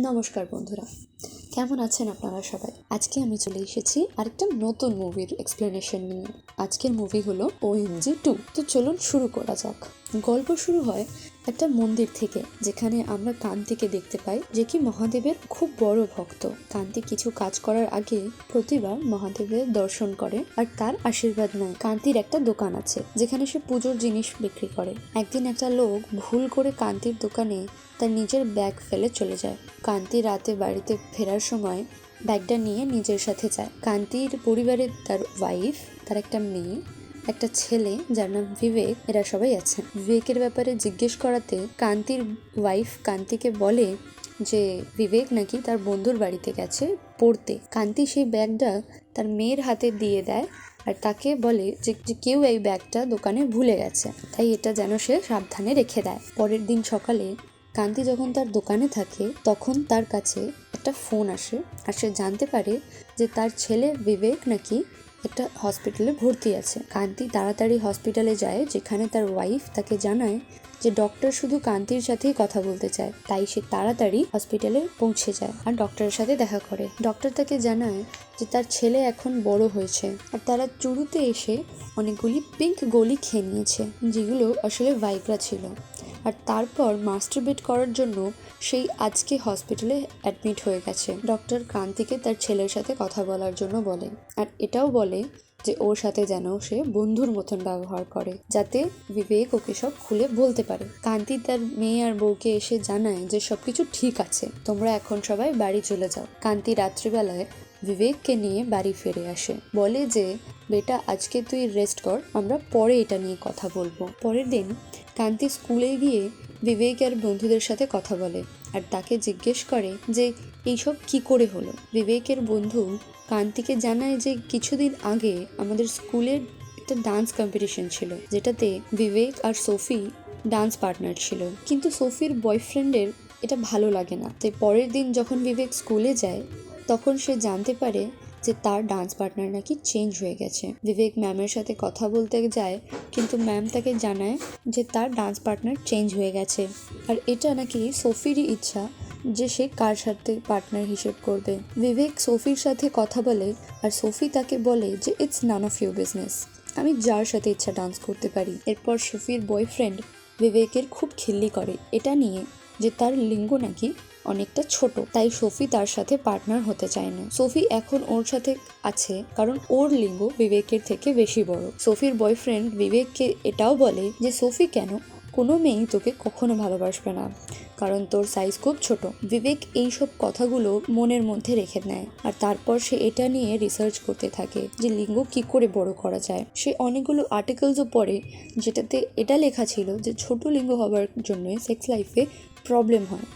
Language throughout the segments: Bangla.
নমস্কার বন্ধুরা। কেমন আছেন আপনারা সবাই? আজকে আমি চলে এসেছি আরেকটা নতুন মুভির এক্সপ্লেনেশন নিয়ে। আজকের মুভি হলো ওএমজি টু তো চলুন শুরু করা যাক। গল্প শুরু হয় একটা মন্দির থেকে, যেখানে আমরা কান্তিকে দেখতে পাই, যে কি মহাদেবের খুব বড় ভক্ত। কান্তি কিছু কাজ করার আগে প্রতিবার মহাদেবের দর্শন করে, আর তার আশীর্বাদ নেয়। কান্তির একটা দোকান আছে, যেখানে সে পুজোর জিনিস বিক্রি করে। একদিন একটা লোক ভুল করে কান্তির দোকানে তার নিজের ব্যাগ ফেলে চলে যায়। কান্তি রাতে বাড়িতে ফেরার সময় ব্যাগটা নিয়ে নিজের সাথে যায়। কান্তির পরিবারের তার ওয়াইফ তার একটা মেয়ে, একটা ছেলে যার নাম বিবেক, এরা সবাই আছেন বিবেকের ব্যাপারে জিজ্ঞেস করাতে কান্তির ওয়াইফ কান্তিকে বলে যে, বিবেক নাকি তার বন্ধুর বাড়িতে গেছে পড়তে। কান্তি সেই ব্যাগটা তার মেয়ের হাতে দিয়ে দেয় আর তাকে বলে যে কেউ এই ব্যাগটা দোকানে ভুলে গেছে। তাই এটা যেন সে সাবধানে রেখে দেয়। পরের দিন সকালে কান্তি যখন তার দোকানে থাকে, তখন তার কাছে একটা ফোন আসে আর সে জানতে পারে যে তার ছেলে বিবেক নাকি একটা হসপিটালে ভর্তি আছে। কান্তি তাড়াতাড়ি হসপিটালে যায়, যেখানে তার ওয়াইফ তাকে জানায় যে ডক্টর শুধু কান্তির সাথেই কথা বলতে চায়, তাই সে তাড়াতাড়ি হসপিটালে পৌঁছে যায় আর ডক্টরের সাথে দেখা করে। ডক্টর তাকে জানায় যে তার ছেলে এখন বড় হয়েছে আর তারা চুরুতে এসে অনেকগুলি পিঙ্ক গলি খেয়ে নিয়েছে, যেগুলো আসলে ভাইগ্রা ছিল। আর তারপর মাস্টারবেট করার জন্য সেই আজকে হসপিটালে অ্যাডমিট হয়ে গেছে। ডক্টর কান্তিকে তার ছেলের সাথে কথা বলার জন্য বলে। আর এটাও বলে যে ওর সাথে যেন সে বন্ধুর মতন ব্যবহার করে, যাতে বিবেক ওকে সব খুলে বলতে পারে। কান্তি তার মেয়ে আর বউকে এসে জানায় যে সবকিছু ঠিক আছে, তোমরা এখন সবাই বাড়ি চলে যাও। কান্তি রাত্রিবেলায় বিবেককে নিয়ে বাড়ি ফিরে আসে। বলে যে, বেটা, আজকে তুই রেস্ট কর, আমরা পরে এটা নিয়ে কথা বলব। পরের দিন কান্তি স্কুলে গিয়ে বিবেক আর বন্ধুদের সাথে কথা বলে আর তাকে জিজ্ঞেস করে যে, এইসব কি করে হলো? বিবেকের বন্ধু কান্তিকে জানায় যে, কিছুদিন আগে আমাদের স্কুলের একটা ডান্স কম্পিটিশন ছিল, যেটাতে বিবেক আর সোফি ডান্স পার্টনার ছিল। কিন্তু সোফির বয়ফ্রেন্ডের এটা ভালো লাগে না। তাই পরের দিন যখন বিবেক স্কুলে যায়, তখন সে জানতে পারে যে তার ডান্স পার্টনার নাকি চেঞ্জ হয়ে গেছে। বিবেক ম্যামের সাথে কথা বলতে যায়, কিন্তু ম্যাম তাকে জানায় যে তার ডান্স পার্টনার চেঞ্জ হয়ে গেছে। আর এটা নাকি সোফিরই ইচ্ছা যে সে কার সাথে পার্টনার হিসেব করবে। বিবেক সোফির সাথে কথা বলে আর সোফি তাকে বলে যে it's none of you business আমি যার সাথে ইচ্ছা ডান্স করতে পারি। এরপর সোফির বয়ফ্রেন্ড বিবেকের খুব খিল্লি করে। এটা নিয়ে যে তার লিঙ্গ নাকি অনেকটা ছোট। তাই সোফি তার সাথে পার্টনার হতে চায় না সোফি এখন ওর সাথে আছে কারণ ওর লিঙ্গ বিবেকের থেকে বেশি বড়। সোফির বয়ফ্রেন্ড বিবেককে এটাও বলে যে, সোফি কেন? কোনো মেয়েই তোকে কখনো ভালোবাসবে না। কারণ তোর সাইজ খুব ছোট। বিবেক এই সব কথাগুলো মনের মধ্যে রেখে নেয় আর তারপর সে এটা নিয়ে রিসার্চ করতে থাকে যে, লিঙ্গ কি করে বড় করা যায়। সে অনেকগুলো আর্টিকেলসও পড়ে যেটাতে এটা লেখা ছিল যে, ছোট লিঙ্গ হওয়ার জন্য সেক্স লাইফে প্রবলেম হয়।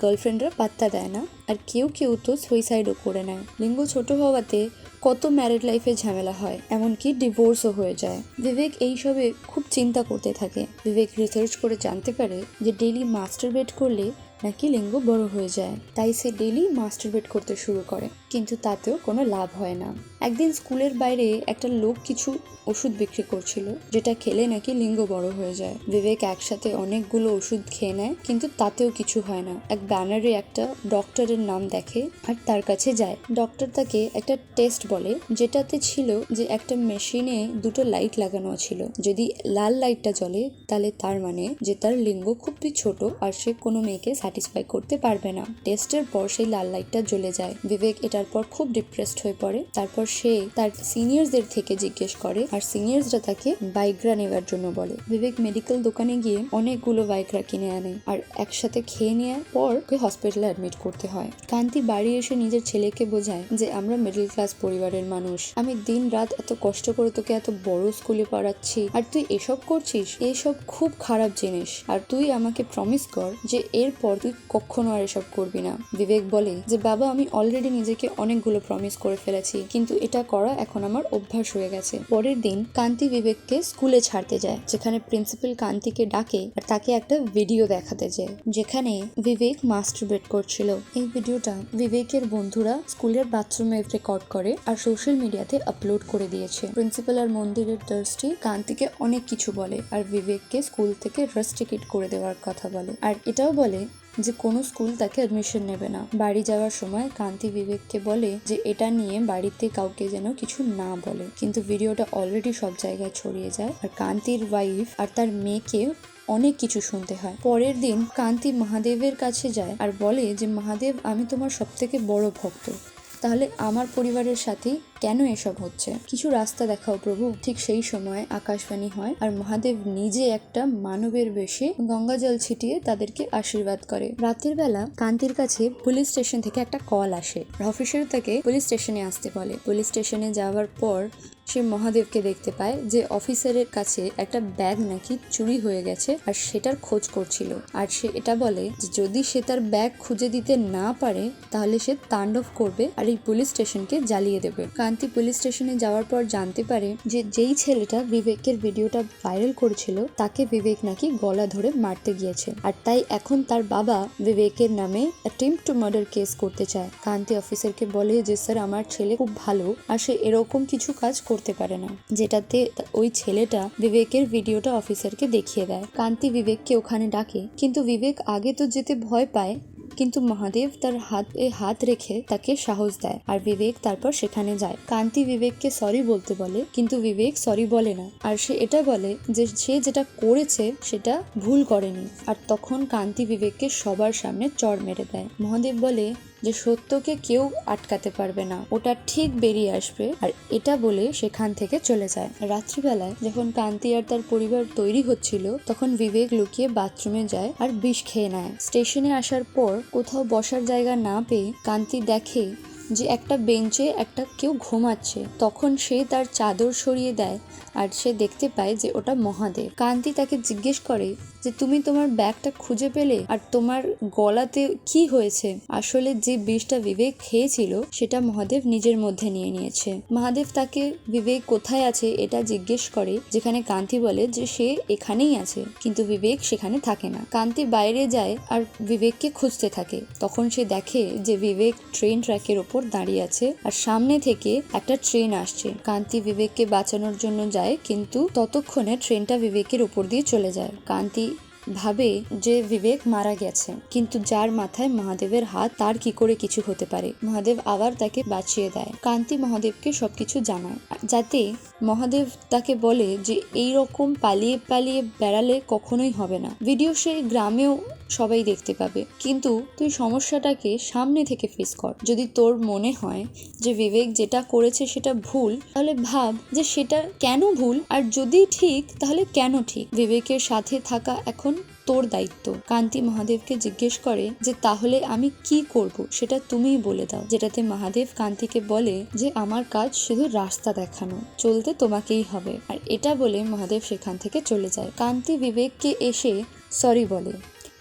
গার্লফ্রেন্ডরা পাত্তা দেয় না আর কেউ কেউ তো সুইসাইডও করে নেয়। লিঙ্গ ছোট হওয়াতে কত ম্যারিড লাইফে ঝামেলা হয়, এমনকি ডিভোর্সও হয়ে যায়। বিবেক এইসবে খুব চিন্তা করতে থাকে। বিবেক রিসার্চ করে জানতে পারে যে ডেলি মাস্টারবেট করলে নাকি লিঙ্গ বড় হয়ে যায়। তাই সে ডেলি মাস্টারবেট করতে শুরু করে, কিন্তু তাতেও কোনো লাভ হয় না। একদিন স্কুলের বাইরে একটা লোক কিছু ওষুধ বিক্রি করছিল, যেটা খেলে নাকি লিঙ্গ বড় হয়ে যায়। বিবেক একসাথে অনেকগুলো ওষুধ খেয়ে নেয়, কিন্তু তাতেও কিছু হয় না। এক ব্যানারে একটা ডক্টরের নাম দেখে আর তার কাছে যায়। ডক্টর তাকে একটা টেস্ট বলে, যেটাতে ছিল যে একটা মেশিনে দুটো লাইট লাগানো ছিল। যদি লাল লাইটটা জ্বলে, তাহলে তার মানে যে তার লিঙ্গ খুবই ছোট আর সে কোনো মেয়েকে স্যাটিসফাই করতে পারবে না। টেস্টের পর সেই লাল লাইটটা জ্বলে যায়। বিবেক এটার পর খুব ডিপ্রেসড হয়ে পড়ে। তারপর সে তার সিনিয়রদের থেকে জিজ্ঞেস করে আর সিনিয়র্সরা তাকে বাইকরা নেওয়ার জন্য বলে। বিবেক মেডিকেল দোকানে গিয়ে অনেকগুলো বাইকরা কিনে আনে আর একসাথে খেয়ে নেওয়ার পর ওকে হসপিটালে অ্যাডমিট করতে হয়। কান্তি বাড়ি এসে নিজের ছেলেকে বোঝায় যে, আমরা মিডল ক্লাস পরিবারের মানুষ। আমি দিন রাত এত কষ্ট করে তোকে এত বড় স্কুলে পড়াচ্ছি। আর তুই এসব করছিস? এসব খুব খারাপ জিনিস। আর তুই আমাকে প্রমিস কর যে, এরপর তুই কখনো আর এসব করবি না। বিবেক বলে যে, বাবা, আমি অলরেডি নিজেকে অনেকগুলো প্রমিস করে ফেলেছি। কিন্তু এটা করা এখন আমার অভ্যাস হয়ে গেছে। পরের দিন কান্তি বিবেককে স্কুলে ছাড়তে যায়, যেখানে প্রিন্সিপাল কান্তিকে ডাকে আর তাকে একটা ভিডিও দেখাতে যায়, যেখানে বিবেক মাস্টারবেট করছিল। এই ভিডিওটা বিবেকের বন্ধুরা স্কুলের বাথরুমে রেকর্ড করে আর সোশ্যাল মিডিয়াতে আপলোড করে দিয়েছে। প্রিন্সিপাল আর মন্দিরের ট্রাস্টি কান্তিকে অনেক কিছু বলে আর বিবেককে স্কুল থেকে রেস্ট্রিকেট করে দেওয়ার কথা বলে। আর এটাও বলে যে কোনো স্কুল তাকে অ্যাডমিশন নেবে না। বাড়ি যাওয়ার সময় কান্তি বিবেককে বলে যে, এটা নিয়ে বাড়িতে কাউকে যেন কিছু না বলে। কিন্তু ভিডিওটা অলরেডি সব জায়গায় ছড়িয়ে যায় আর কান্তির ওয়াইফ আর তার মেয়েকে অনেক কিছু শুনতে হয়। পরের দিন কান্তি মহাদেবের কাছে যায় আর বলে যে, মহাদেব, আমি তোমার সব থেকে বড় ভক্ত। তাহলে আমার পরিবারের সাথে কেন এসব হচ্ছে? কিছু রাস্তা দেখাও প্রভু। ঠিক সেই সময় আকাশবাণী হয় আর মহাদেব নিজে একটা মানবের বেশে গঙ্গা জল ছিটিয়ে তাদেরকে আশীর্বাদ করে। রাতের বেলা কান্তির কাছে পুলিশ স্টেশন থেকে একটা কল আসে। অফিসার তাকে পুলিশ স্টেশনে আসতে বলে। পুলিশ স্টেশনে যাওয়ার পর সে মহাদেবকে দেখতে পায় যে অফিসারের কাছে একটা ব্যাগ নাকি চুরি হয়ে গেছে আর সেটার খোঁজ করছিল। আর সে এটা বলে যে যদি সে তার ব্যাগ খুঁজে দিতে না পারে, তাহলে সে তাণ্ডব করবে আর এই পুলিশ স্টেশনকে জ্বালিয়ে দেবে। কান্তি পুলিশ স্টেশনে যাওয়ার পর জানতে পারে যে যেই ছেলেটা বিবেকের ভিডিওটা ভাইরাল করেছিল, তাকে বিবেক নাকি গলা ধরে মারতে গিয়েছে। আর তাই এখন তার বাবা বিবেকের নামে অ্যাটেম্প টু মার্ডার কেস করতে চায়। কান্তি অফিসারকে বলে যে, স্যার, আমার ছেলে খুব ভালো, আর সে এরকম কিছু কাজ করতে পারে না। যেটাতে ওই ছেলেটা বিবেকের ভিডিওটা অফিসারকে দেখিয়ে দেয়। কান্তি বিবেককে ওখানে ডাকে, কিন্তু বিবেক আগে তো যেতে ভয় পায়। কিন্তু মহাদেব তার হাতে হাত রেখে তাকে সাহস দেয় আর বিবেক তারপর সেখানে যায়। কান্তি বিবেককে সরি বলতে বলে, কিন্তু বিবেক সরি বলে না। আর সে এটা বলে যে সে যেটা করেছে সেটা ভুল করেনি। আর তখন কান্তি বিবেককে সবার সামনে চড় মেরে দেয়। মহাদেব বলে যে সত্যকে কেউ আটকাতে পারবে না। ওটা ঠিক বেরিয়ে আসবে আর এটা বলে সেখান থেকে চলে যায়। রাত্রিবেলায় যখন কান্তি আর তার পরিবার তৈরি হচ্ছিল, তখন বিবেক লুকিয়ে বাথরুমে যায় আর বিষ খেয়ে নেয়। স্টেশনে আসার পর কোথাও বসার জায়গা না পেয়ে কান্তি দেখে যে একটা বেঞ্চে একটা কেউ ঘুমাচ্ছে। তখন সে তার চাদর সরিয়ে দেয় আর সে দেখতে পায় যে ওটা মহাদেব। কান্তি তাকে জিজ্ঞেস করে যে তুমি তোমার ব্যাগটা খুঁজে পেলে আর তোমার গলাতে কি হয়েছে? আসলে যে বিষটা বিবেক খেয়েছিল, সেটা মহাদেব নিজের মধ্যে নিয়ে নিয়েছে। মহাদেব তাকে, বিবেক কোথায় আছে? এটা জিজ্ঞেস করে, যেখানে কান্তি বলে যে সে এখানেই আছে, কিন্তু বিবেক সেখানে থাকে না। কান্তি বাইরে যায় আর বিবেককে খুঁজতে থাকে। তখন সে দেখে যে বিবেক ট্রেন ট্র্যাকের ওপর দাঁড়িয়ে আছে আর সামনে থেকে একটা ট্রেন আসছে। কান্তি বিবেককে বাঁচানোর জন্য যায়, কিন্তু ততক্ষণে ট্রেনটা বিবেকের উপর দিয়ে চলে যায়। কান্তি ভাবে যে বিবেক মারা গেছে। কিন্তু যার মাথায় মহাদেবের হাত, তার কি করে কিছু হতে পারে? মহাদেব আবার তাকে বাঁচিয়ে দেয়। কান্তি মহাদেবকে সবকিছু জানায়। যাতে মহাদেব তাকে বলে যে এই রকম পালিয়ে পালিয়ে বেড়ালে কখনোই হবে না। ভিডিও সেই গ্রামেও সবাই দেখতে পাবে। কিন্তু তুই সমস্যাটাকে সামনে থেকে ফেস কর। যদি তোর মনে হয় যে বিবেক যেটা করেছে সেটা ভুল, তাহলে ভাব যে সেটা কেন ভুল? আর যদি ঠিক, তাহলে কেন ঠিক? বিবেকের সাথে থাকা এখন তোর দায়িত্ব। কান্তি মহাদেবকে জিজ্ঞেস করে যে তাহলে আমি কি করব? সেটা তুমিই বলে দাও। যেটাতে মহাদেব কান্তিকে বলে যে, আমার কাজ শুধু রাস্তা দেখানো, চলতে তোমাকেই হবে। আর এটা বলে মহাদেব সেখান থেকে চলে যায়। কান্তি বিবেককে এসে, সরি বলে।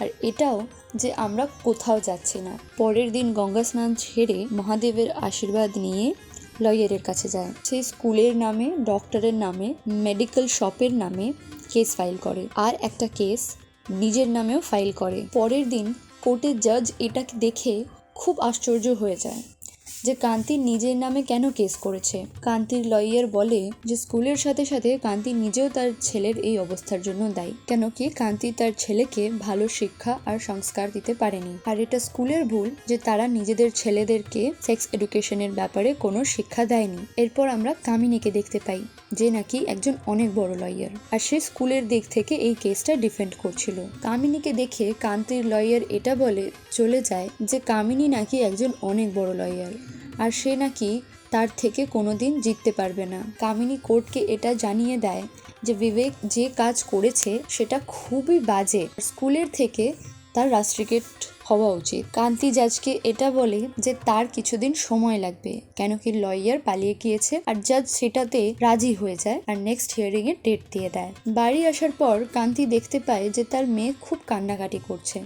আর এটাও যে আমরা কোথাও যাচ্ছি না। পরের দিন গঙ্গা স্নান ছেড়ে মহাদেবের আশীর্বাদ নিয়ে লয়ারের কাছে যায়। সে স্কুলের নামে, ডক্টরের নামে, মেডিকেল শপের নামে কেস ফাইল করে। আর একটা কেস নিজের নামেও ফাইল করে। পরের দিন কোর্টের জাজ এটাকে দেখে খুব আশ্চর্য হয়ে যায়। যে কান্তি নিজের নামে কেন কেস করেছে। কান্তির লয়ার বলে যে স্কুলের সাথে সাথে কান্তি নিজেও তার ছেলের এই অবস্থার জন্য দায়ী। কেন কি কান্তি তার ছেলেকে ভালো শিক্ষা আর সংস্কার দিতে পারেনি। আর এটা স্কুলের ভুল যে তারা নিজেদের ছেলেদেরকে সেক্স এডুকেশনের ব্যাপারে কোনো শিক্ষা দেয়নি। এরপর আমরা কামিনীকে দেখতে পাই। যে নাকি একজন অনেক বড় লয়ার আর সে স্কুলের দিক থেকে এই কেসটা ডিফেন্ড করছিল। কামিনীকে দেখে কান্তির লয়ার এটা বলে চলে যায় যে কামিনী নাকি একজন অনেক বড় লয়ার আর সে নাকি তার থেকে কোনো দিন জিততে পারবে না। কামিনী কোর্টকে এটা জানিয়ে দেয় যে বিবেক যে কাজ করেছে সেটা খুবই বাজে। স্কুলের থেকে তার রাষ্ট্রিকেট হওয়া উচিত। কান্তি জাজকে এটা বলে যে তার কিছুদিন সময় লাগবে, কেন কি লয়ার পালিয়ে গিয়েছে আর জাজ সেটাতে রাজি হয়ে যায় আর নেক্সট হিয়ারিং এর ডেট দিয়ে দেয়। বাড়ি আসার পর কান্তি দেখতে পায় যে তার মেয়ে খুব কান্নাকাটি করছে।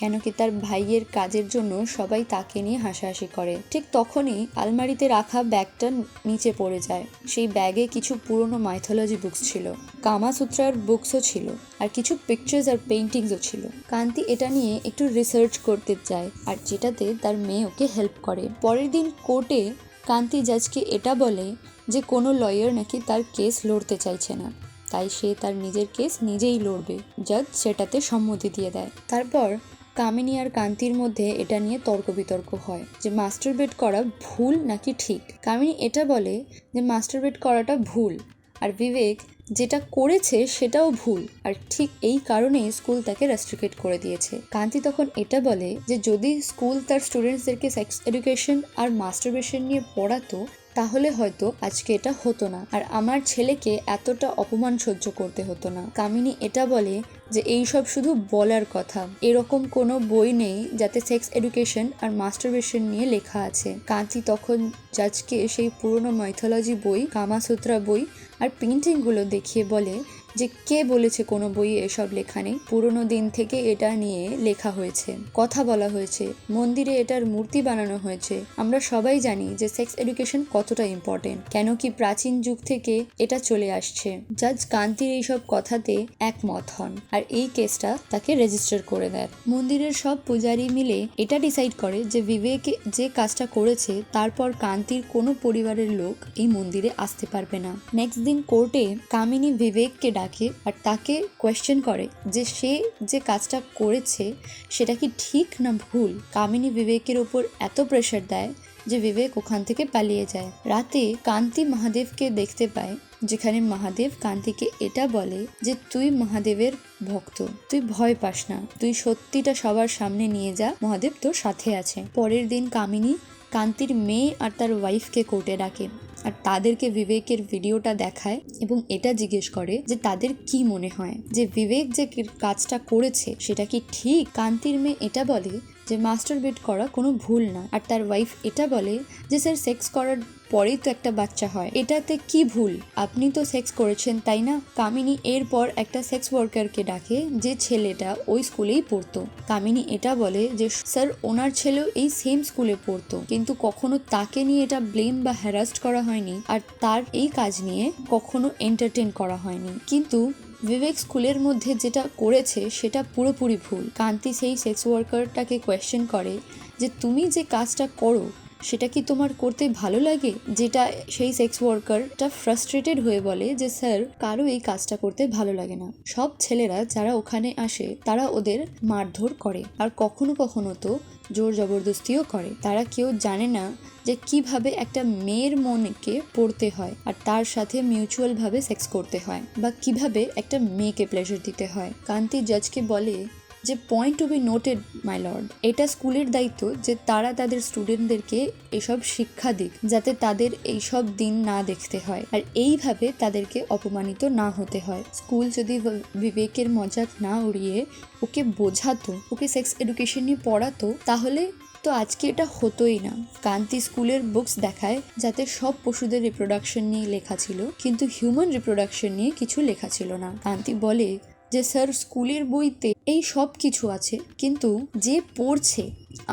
কেন কি তার ভাইয়ের কাজের জন্য সবাই তাকে নিয়ে হাসাহাসি করে। ঠিক তখনই আলমারিতে রাখা ব্যাগটা নিচে পড়ে যায়। সেই ব্যাগে কিছু পুরনো মাইথোলজি বুকস ছিল। কামাসূত্রার বুকসও ছিল, আর কিছু পিকচার্স আর পেন্টিংসও ছিল। কান্তি এটা নিয়ে একটু রিসার্চ করতে যায়, আর যেটাতে তার মেয়ে ওকে হেল্প করে। পরের দিন কোর্টে কান্তি জাজকে এটা বলে যে কোনো লয়ার নাকি তার কেস লড়তে চাইছে না। তাই সে তার নিজের কেস নিজেই লড়বে। জাজ সেটাতে সম্মতি দিয়ে দেয়। তারপর কামিনী আর কান্তির মধ্যে এটা নিয়ে তর্ক বিতর্ক হয় যে মাস্টার বেড করা ভুল নাকি ঠিক? কামিনী এটা বলে যে মাস্টারবেট করাটা ভুল আর বিবেক যেটা করেছে সেটাও ভুল আর ঠিক এই কারণেই স্কুল তাকে রেস্ট্রিকেট করে দিয়েছে। কান্তি তখন এটা বলে যে যদি স্কুল তার স্টুডেন্টসদেরকে সেক্স এডুকেশন আর মাস্টারবেশন নিয়ে পড়াতো, তাহলে হয়তো আজকে এটা হতো না। আর আমার ছেলেকে এতটা অপমান সহ্য করতে হতো না। কামিনী এটা বলে যে এইসব শুধু বলার কথা। এরকম কোনো বই নেই যাতে সেক্স এডুকেশন আর মাস্টারবেশন নিয়ে লেখা আছে। কান্তি তখন জাজকে সেই পুরনো মাইথোলজি বই, কামাসূত্রা বই আর পেন্টিংগুলো দেখিয়ে বলে যে কে বলেছে কোনো বইয়ে এসব লেখা নেই। পুরোনো দিন থেকে এটা নিয়ে লেখা হয়েছে, কথা বলা হয়েছে, মন্দিরে এটার মূর্তি বানানো হয়েছে। আমরা সবাই জানি যে সেক্স এডুকেশন কতটা ইম্পর্টেন্ট, কেন কি প্রাচীন যুগ থেকে এটা চলে আসছে। জাজ কান্তির এইসব কথাতে একমত হন। আর এই কেসটা তাকে রেজিস্টার করে দেয়। মন্দিরের সব পূজারী মিলে এটা ডিসাইড করে যে বিবেক যে কাজটা করেছে, তারপর কান্তির কোনো পরিবারের লোক এই মন্দিরে আসতে পারবে না। নেক্সট দিন কোর্টে কামিনী বিবেককে ডাকে আর তাকে কোয়েশ্চেন করে যে সে যে কাজটা করেছে, সেটা কি ঠিক না ভুল? কামিনী বিবেকের ওপর এত প্রেশার দেয় যে বিবেক ওখান থেকে পালিয়ে যায়। রাতে কান্তি মহাদেবকে দেখতে পায় যেখানে মহাদেব কান্তিকে এটা বলে যে, তুই মহাদেবের ভক্ত, তুই ভয় পাস না, তুই সত্যিটা সবার সামনে নিয়ে যা, মহাদেব তোর সাথে আছে। পরের দিন কামিনী কান্তির মেয়ে আর তার ওয়াইফকে কোর্টে ডাকে আর তাদেরকে বিবেকের ভিডিওটা দেখায় এবং এটা জিজ্ঞেস করে যে, তাদের কি মনে হয়? যে, বিবেক যে কাজটা করেছে, সেটা কি ঠিক? কান্তির মেয়ে এটা বলে যে মাস্টার বেড করা কোনো ভুল না। আর তার ওয়াইফ এটা বলে যে, স্যার সেক্স করার পরেই তো একটা বাচ্চা হয়। এটাতে কি ভুল? আপনি তো সেক্স করেছেন, তাই না? কামিনী এরপর একটা সেক্স ওয়ার্কারকে ডাকে যে ছেলেটা ওই স্কুলেই পড়তো। কামিনী এটা বলে যে, স্যার, ওনার ছেলেও এই সেম স্কুলে পড়তো। কিন্তু কখনো তাকে নিয়ে এটা ব্লেম বা হ্যারাস্ট করা হয়নি আর তার এই কাজ নিয়ে কখনো এন্টারটেন করা হয়নি। কিন্তু বিবেক স্কুলের মধ্যে যেটা করেছে, সেটা পুরোপুরি ভুল। কান্তি সেই সেক্স ওয়ার্কারটাকে কোয়েশ্চেন করে যে, তুমি যে কাজটা করো সেটা কি তোমার করতে ভালো লাগে? যেটা সেই সেক্স ওয়ার্কারটা ফ্রাস্ট্রেটেড হয়ে বলে যে, স্যার, কারও এই কাজটা করতে ভালো লাগে না। সব ছেলেরা যারা ওখানে আসে, তারা ওদের মারধর করে। আর কখনো কখনো তো জোর জবরদস্তিও করে। তারা কেউ জানে না যে কীভাবে একটা মেয়ের মনকে পড়তে হয় আর তার সাথে মিউচুয়ালভাবে সেক্স করতে হয় বা কীভাবে একটা মেয়েকে প্লেজার দিতে হয়। কান্তি জাজকে বলে যে point to be noted my lord এটা স্কুলের দায়িত্ব যে তারা তাদের স্টুডেন্টদেরকে এসব শিক্ষা দিক, যাতে তাদের এইসব দিন না দেখতে হয়। আর এইভাবে তাদেরকে অপমানিত না হতে হয়। স্কুল যদি বিবেকের মজাক না উড়িয়ে ওকে বোঝাতো, ওকে সেক্স এডুকেশন নিয়ে পড়াতো, তাহলে তো আজকে এটা হতোই না। কান্তি স্কুলের বুকস দেখায় যাতে সব পশুদের রিপ্রোডাকশন নিয়ে লেখা ছিল, কিন্তু হিউম্যান রিপ্রোডাকশন নিয়ে কিছু লেখা ছিল না। কান্তি বলে যে স্যার স্কুলের বইতে এই সব কিছু আছে, কিন্তু যে পড়ছে,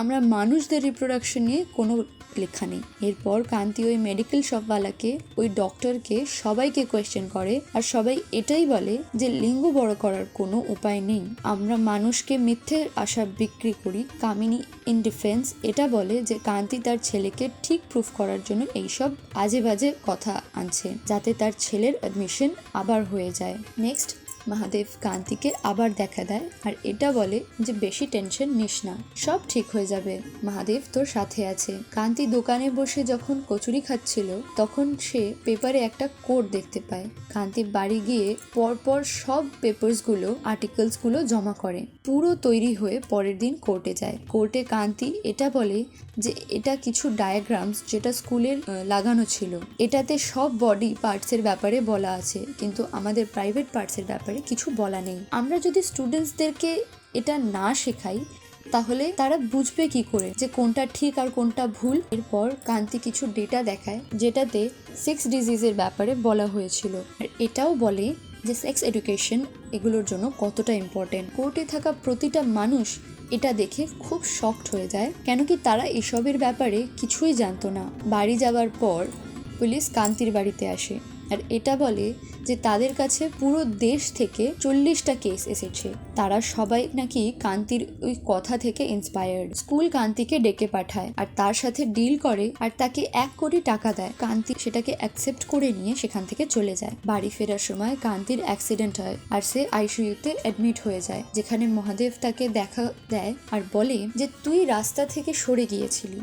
আমরা মানুষদের রিপ্রোডাকশন নিয়ে কোনো লেখা নেই। এরপর কান্তি ওই মেডিকেল শপওয়ালাকে ওই ডক্টরকে সবাইকে কোয়েশ্চেন করে আর সবাই এটাই বলে যে লিঙ্গ বড় করার কোনো উপায় নেই। আমরা মানুষকে মিথ্যে আশা বিক্রি করি, কামিনী ইন ডিফেন্স এটা বলে যে কান্তি তার ছেলেকে ঠিক প্রুফ করার জন্য এইসব আজে বাজে কথা আনছে, যাতে তার ছেলের অ্যাডমিশন আবার হয়ে যায়। নেক্সট মহাদেব কান্তিকে আবার দেখা দেয় আর এটা বলে যে বেশি টেনশন নিস না, সব ঠিক হয়ে যাবে। মহাদেব তোর সাথে আছে। কান্তি দোকানে বসে যখন কচুরি খাচ্ছিল, তখন সে পেপারে একটা কোড দেখতে পায়। কান্তি বাড়ি গিয়ে পরপর সব পেপারসগুলো আর্টিকেলসগুলো জমা করে। পুরো তৈরি হয়ে পরের দিন কোর্টে যায়। কোর্টে কান্তি এটা বলে যে এটা কিছু ডায়াগ্রামস যেটা স্কুলের লাগানো ছিল। এটাতে সব বডি পার্টসের ব্যাপারে বলা আছে, কিন্তু আমাদের প্রাইভেট পার্টসের ব্যাপারে কিছু বলা নেই। আমরা যদি স্টুডেন্টসদেরকে এটা না শেখাই, তাহলে তারা বুঝবে কি করে যে কোনটা ঠিক আর কোনটা ভুল। এরপর কান্তি কিছু ডেটা দেখায়, যেটাতে সেক্স ডিজিজের ব্যাপারে বলা হয়েছিল। আর এটাও বলে যে সেক্স এডুকেশন এগুলোর জন্য কতটা ইম্পর্টেন্ট কোর্টে থাকা প্রতিটা মানুষ এটা দেখে খুব শক্ট হয়ে যায়। কেন কি তারা এসবের ব্যাপারে কিছুই জানতো না। বাড়ি যাওয়ার পর পুলিশ কান্তির বাড়িতে আসে। আর এটা বলে যে তাদের কাছে পুরো দেশ থেকে চল্লিশটা কেস এসেছে। তারা সবাই নাকি কান্তির ওই কথা থেকে ইন্সপায়ার্ড স্কুল কান্তিকে ডেকে পাঠায় আর তার সাথে ডিল করে আর তাকে এক কোটি টাকা দেয়। কান্তি সেটাকে অ্যাকসেপ্ট করে নিয়ে সেখান থেকে চলে যায়। বাড়ি ফেরার সময় কান্তির অ্যাক্সিডেন্ট হয় আর সে আইসিইউতে অ্যাডমিট হয়ে যায়। যেখানে মহাদেব তাকে দেখা দেয় আর বলে যে, তুই রাস্তা থেকে সরে গিয়েছিলি।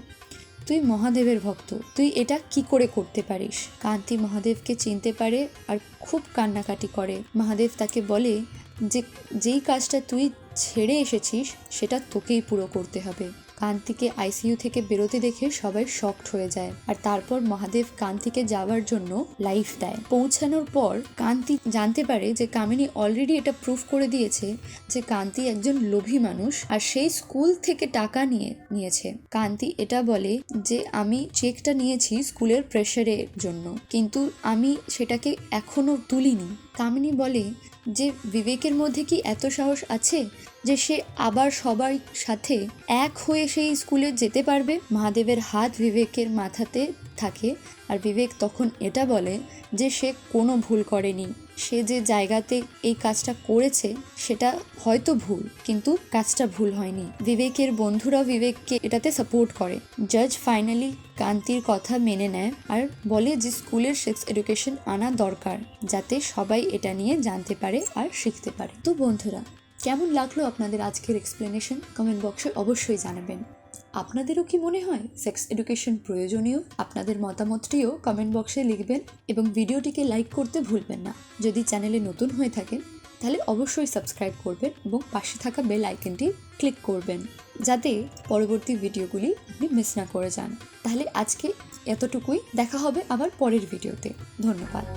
তুই মহাদেবের ভক্ত। তুই এটা কি করে করতে পারিস? কান্তি মহাদেবকে চিনতে পারে আর খুব কান্নাকাটি করে। মহাদেব তাকে বলে যে, যেই কাজটা তুই ছেড়ে এসেছিস, সেটা তোকেই পুরো করতে হবে। কান্তিকে আইসিইউ থেকে বেরোতে দেখে সবাই শকড হয়ে যায় আর তারপর মহাদেব কান্তিকে যাওয়ার জন্য লাইফ দেয়। পৌঁছানোর পর কান্তি জানতে পারে যে কামিনী অলরেডি এটা প্রুফ করে দিয়েছে যে কান্তি একজন লোভী মানুষ আর সেই স্কুল থেকে টাকা নিয়ে, নিয়েছে। কান্তি এটা বলে যে আমি চেকটা নিয়েছি স্কুলের প্রেশারের জন্য, কিন্তু আমি সেটাকে এখনও তুলিনি। কামিনী বলে যে বিবেকের মধ্যে কি এত সাহস আছে যে সে আবার সবার সাথে এক হয়ে সেই স্কুলে যেতে পারবে? মহাদেবের হাত বিবেকের মাথাতে থাকে। আর বিবেক তখন এটা বলে যে সে কোনো ভুল করেনি। সে যে জায়গাতে এই কাজটা করেছে, সেটা হয়তো ভুল, কিন্তু কাজটা ভুল হয়নি। বিবেকের বন্ধুরা বিবেককে এটাতে সাপোর্ট করে। জাজ ফাইনালি কান্তির কথা মেনে নেয় আর বলে যে স্কুলের সেক্স এডুকেশন আনা দরকার, যাতে সবাই এটা নিয়ে জানতে পারে আর শিখতে পারে। তো বন্ধুরা, কেমন লাগল আপনাদের আজকের এক্সপ্লেনেশন কমেন্ট বক্সে অবশ্যই জানাবেন। আপনাদেরও কি মনে হয় সেক্স এডুকেশন প্রয়োজনীয়? আপনাদের মতামতটিও কমেন্ট বক্সে লিখবেন এবং ভিডিওটিকে লাইক করতে ভুলবেন না। যদি চ্যানেলে নতুন হয়ে থাকেন, তাহলে অবশ্যই সাবস্ক্রাইব করবেন এবং পাশে থাকা বেল আইকনটি ক্লিক করবেন, যাতে পরবর্তী ভিডিওগুলি আপনি মিস না করে যান। তাহলে আজকে এতটুকুই, দেখা হবে আবার পরের ভিডিওতে। ধন্যবাদ।